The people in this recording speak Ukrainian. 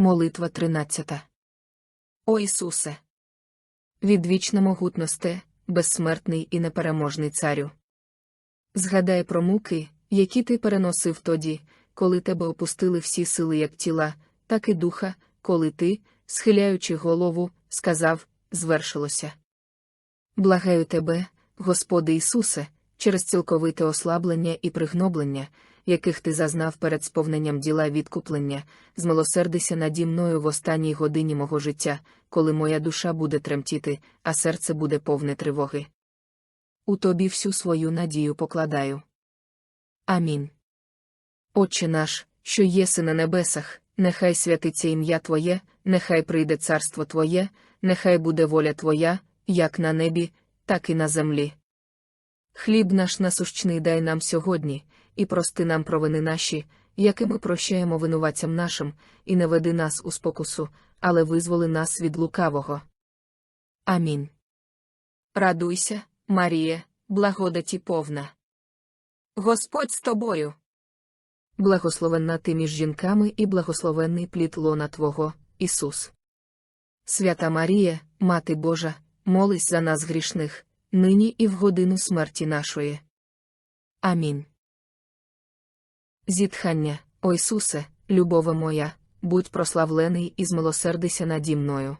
Молитва 13. О Ісусе! Відвічна могутносте, безсмертний і непереможний царю. Згадай про муки, які ти переносив тоді, коли тебе опустили всі сили як тіла, так і духа, коли ти, схиляючи голову, сказав звершилося. Благаю тебе, Господи Ісусе, через цілковите ослаблення і пригноблення, яких ти зазнав перед сповненням діла відкуплення, змилосердися наді мною в останній годині мого життя, коли моя душа буде тремтіти, а серце буде повне тривоги. У тобі всю свою надію покладаю. Амінь. Отче наш, що єси на небесах, нехай святиться ім'я Твоє, нехай прийде царство Твоє, нехай буде воля Твоя, як на небі, так і на землі. Хліб наш насущний дай нам сьогодні, і прости нам провини наші, які ми прощаємо винуватцям нашим, і не веди нас у спокусу, але визволи нас від лукавого. Амінь. Радуйся, Маріє, благодаті повна. Господь з тобою. Благословенна ти між жінками і благословенний плід лона Твого, Ісус. Свята Марія, Мати Божа, молись за нас грішних, нині і в годину смерті нашої. Амінь. Зітхання, О Ісусе, любове моя, будь прославлений і змилосердися наді мною.